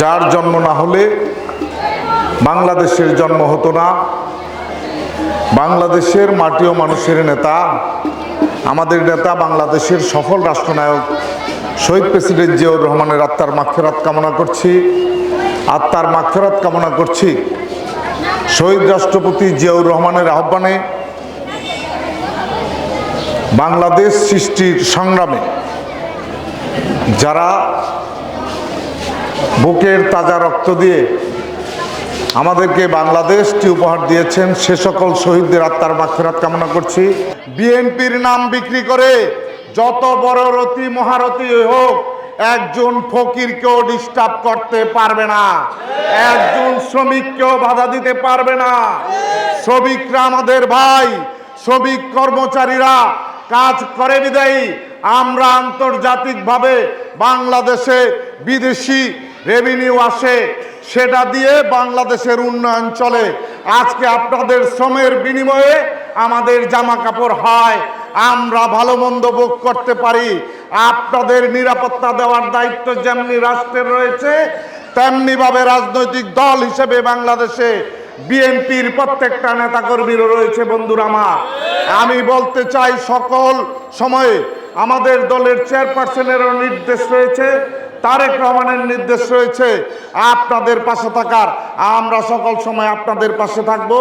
যার জন্ম না হলে বাংলাদেশের জন্ম হতো না। বাংলাদেশের মাটি ও মানুষের নেতা, আমাদের নেতা, বাংলাদেশের সফল রাষ্ট্রনায়ক শহীদ প্রেসিডেন্ট জিয়াউর রহমানের আত্মার মাক্ষেরাত কামনা করছি। আত্মার মাক্ষেরাত কামনা করছি শহীদ রাষ্ট্রপতি জিয়াউর রহমানের আহ্বানে বাংলাদেশ সৃষ্টির সংগ্রামে যারা বুকের তাজা রক্ত দিয়ে আমাদেরকে বাংলাদেশটি উপহার দিয়েছেন সে সকল শহীদদের আত্মার মাক্ষরাত কামনা করছি। বিএনপির নাম বিক্রি করে যত বড় রতি মহারথী হোক, একজন ফকিরকেও ডিস্টার্ব করতে পারবে না। একজন শ্রমিককেও বাধা দিতে পারবে না। শ্রমিকরা আমাদের ভাই, শ্রমিক কর্মচারীরা কাজ করে বিদায়ী। আমরা আন্তর্জাতিকভাবে বাংলাদেশে বিদেশি রেভিনিউ আসে। সেটা দিয়ে বাংলাদেশের উন্নয়ন চলে। আজকে আপনাদের শ্রমের বিনিময়ে আমাদের জামা কাপড় হয়। আমরা ভালো মন্দ ভোগ করতে পারি। আপনাদের নিরাপত্তা দেওয়ার দায়িত্ব যেমনি রাষ্ট্রের রয়েছে, তেমনিভাবে রাজনৈতিক দল হিসেবে বাংলাদেশে বিএনপির প্রত্যেকটা নেতাকর্মীরও রয়েছে বন্ধুরা আমার। আমি বলতে চাই সকল সময়ে আমাদের দলের চেয়ারপারসনেরও নির্দেশ রয়েছে তারেক রহমানের নির্দেশ রয়েছে আপনাদের পাশে থাকার। আমরা সকল সময় আপনাদের পাশে থাকব।